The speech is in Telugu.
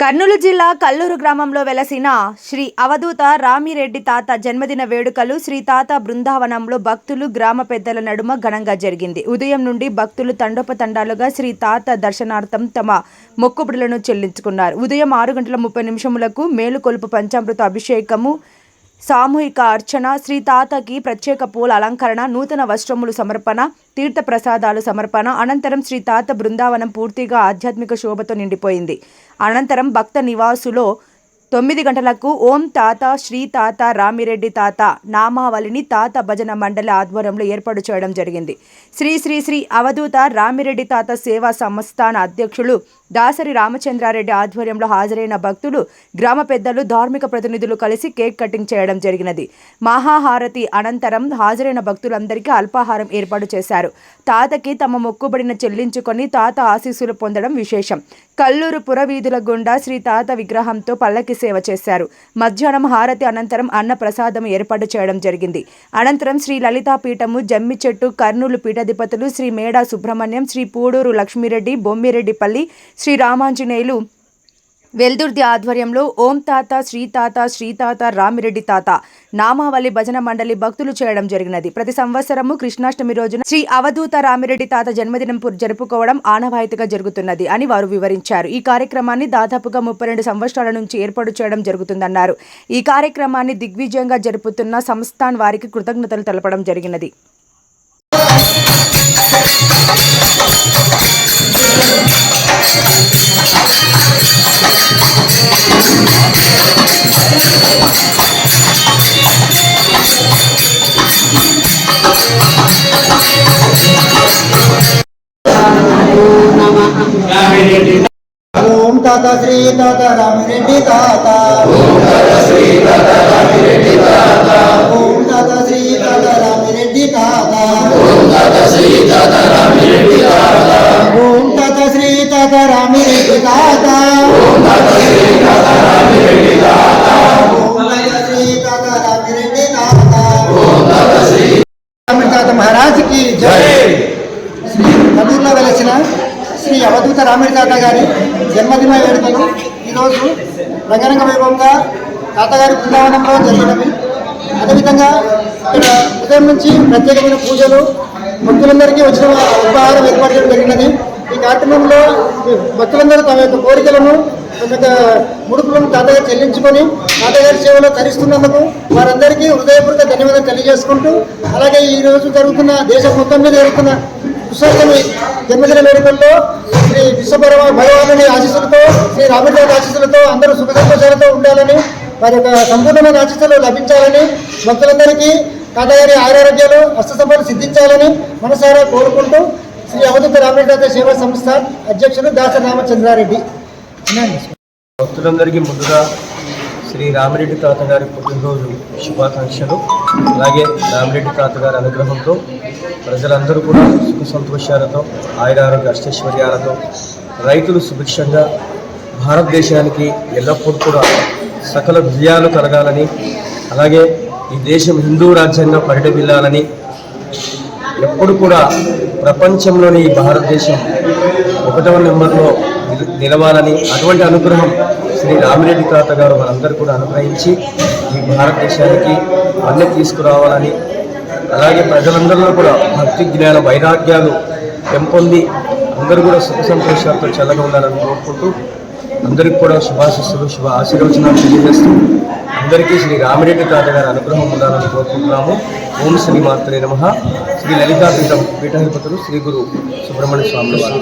కర్నూలు జిల్లా కల్లూరు గ్రామంలో వెలసిన శ్రీ అవధూత రామిరెడ్డి తాత జన్మదిన వేడుకలు శ్రీ తాత బృందావనంలో భక్తులు గ్రామ పెద్దల నడుమ ఘనంగా జరిగింది. ఉదయం నుండి భక్తులు తండోపతండాలుగా శ్రీ తాత దర్శనార్థం తమ మొక్కుబడులను చెల్లించుకున్నారు. ఉదయం ఆరు గంటల ముప్పై నిమిషములకు మేలుకొలుపు పంచామృత అభిషేకము సామూహిక అర్చన శ్రీ తాతకి ప్రత్యేక పూల అలంకరణ నూతన వస్త్రములు సమర్పణ తీర్థ ప్రసాదాలు సమర్పణ అనంతరం శ్రీ తాత బృందావనం పూర్తిగా ఆధ్యాత్మిక శోభతో నిండిపోయింది. అనంతరం భక్త నివాసులో తొమ్మిది గంటలకు ఓం తాత శ్రీ తాత రామిరెడ్డి తాత నామావళిని తాత భజన మండలి ఆధ్వర్యంలో ఏర్పాటు చేయడం జరిగింది. శ్రీ శ్రీ శ్రీ అవధూత రామిరెడ్డి తాత సేవా సంస్థాన అధ్యక్షులు దాసరి రామచంద్రారెడ్డి ఆధ్వర్యంలో హాజరైన భక్తులు గ్రామ పెద్దలు ధార్మిక ప్రతినిధులు కలిసి కేక్ కటింగ్ చేయడం జరిగినది. మహాహారతి అనంతరం హాజరైన భక్తులందరికీ అల్పాహారం ఏర్పాటు చేశారు. తాతకి తమ మొక్కుబడిన చెల్లించుకొని తాత ఆశీస్సులు పొందడం విశేషం. కల్లూరు పురవీధుల గుండా శ్రీ తాత విగ్రహంతో పల్లకి సేవ చేశారు. మధ్యాహ్నం హారతి అనంతరం అన్న ప్రసాదం ఏర్పాటు చేయడం జరిగింది. అనంతరం శ్రీ లలితా పీఠము జమ్మి చెట్టు కర్నూలు పీఠాధిపతులు శ్రీ మేడా సుబ్రహ్మణ్యం శ్రీ పూడూరు లక్ష్మీరెడ్డి బొమ్మిరెడ్డిపల్లి శ్రీ రామాంజనేయులు వెల్దుర్ది ఆధ్వర్యంలో ఓం తాత శ్రీ తాత శ్రీ తాత రామిరెడ్డి తాత నామావళి భజన మండలి భక్తులు చేయడం జరిగినది. ప్రతి సంవత్సరము కృష్ణాష్టమి రోజున శ్రీ అవధూత రామిరెడ్డి తాత జన్మదినం జరుపుకోవడం ఆనవాయితీగా జరుగుతున్నది అని వారు వివరించారు. ఈ కార్యక్రమాన్ని దాదాపుగా ముప్పై రెండు సంవత్సరాల నుంచి ఏర్పాటు చేయడం జరుగుతుందన్నారు. ఈ కార్యక్రమాన్ని దిగ్విజయంగా జరుపుతున్న సంస్థాన్ వారికి కృతజ్ఞతలు తెలపడం జరిగినది. ఓం తాత శ్రీ తాత రామిరెడ్డి తాత ఓం తాత శ్రీ తాత రామిరెడ్డి తాత ఓం తాత శ్రీ తాత రామిరెడ్డి తాత ఓం తాత శ్రీ తాత రామిరెడ్డి తాత ఓం తాత శ్రీ తాత రామిరెడ్డి తాత ఓం తాత శ్రీ తాత రామిరెడ్డి తాత ఓం తాత శ్రీ తాత రామిరెడ్డి తాత ఓం తాత శ్రీ రామిరెడ్డి తాత మహారాజ్కి జై శ్రీ కల్లూరులో వెలసిన శ్రీ అవధూత రామిడి తాత గారి జన్మదిన వేడుకలు ఈరోజు రంగరంగ వైభవంగా తాతగారి బృందావనంలో జరిగినవి. అదేవిధంగా ఇక్కడ ఉదయం నుంచి ప్రత్యేకమైన పూజలు భక్తులందరికీ వచ్చిన ఉపహారం ఏర్పాటు చేయడం జరిగినది. ఈ కార్యక్రమంలో భక్తులందరూ తమ యొక్క కోరికలను తమ యొక్క ముడుపులను తాతగారు చెల్లించుకొని తాతగారి సేవలో తరిస్తున్నందుకు వారందరికీ హృదయపూర్వక ధన్యవాదాలు తెలియజేసుకుంటూ అలాగే ఈరోజు జరుగుతున్న దేశం మొత్తం మీద జరుగుతున్న కృష్ణాష్టమి జన్మదిన వేడుకల్లో శ్రీ విశ్వపరమ భగవానుని ఆశీస్సులతో శ్రీ రామదేవ ఆశీస్సులతో అందరూ సుఖ సంతోషాలతో ఉండాలని వారి యొక్క సంపూర్ణమైన ఆశీస్సులు లభించాలని భక్తులందరికీ తాతగారి ఆరోగ్యాలు సంపద సిద్ధించాలని మనసారా కోరుకుంటూ శ్రీ అవధూత రామరెడ్డి సేవా సంస్థ అధ్యక్షులు దాస రామచంద్రారెడ్డి. భక్తులందరికీ ముందుగా శ్రీ రామిరెడ్డి తాతగారి పుట్టినరోజు శుభాకాంక్షలు. అలాగే రామిరెడ్డి తాతగారి అనుగ్రహంతో ప్రజలందరూ కూడా సుఖ సంతోషాలతో ఆయురారోగ్య అష్టైశ్వర్యాలతో రైతులు సుభిక్షంగా భారతదేశానికి ఎల్లప్పుడూ కూడా సకల విజయాలు కలగాలని అలాగే ఈ దేశం హిందూ రాజ్యంగా పరిడమిల్లాలని ఎప్పుడు కూడా ప్రపంచంలోని ఈ భారతదేశం ఒకటవ నెంబర్లో నిలవాలని అటువంటి అనుగ్రహం శ్రీ రామిరెడ్డి తాత గారు మనందరూ కూడా అనుగ్రహించి ఈ భారతదేశానికి అన్ని తీసుకురావాలని అలాగే ప్రజలందరిలో కూడా భక్తి జ్ఞాన వైరాగ్యాలు పెంపొంది అందరూ కూడా సుఖ సంతోషాలతో చల్లగా ఉండాలని కోరుకుంటూ అందరికి కూడా శుభాశిస్సులు శుభ ఆశీర్వచనాలు తెలియజేస్తూ అందరికీ శ్రీ రామిరెడ్డి తాత గారి అనుగ్రహం ఉండాలని కోరుకుంటున్నాము. ఓం శ్రీ మాత్రే నమ. శ్రీ లలితా పీఠం పీఠాధిపతులు శ్రీ గురు సుబ్రహ్మణ్య స్వామి వారు.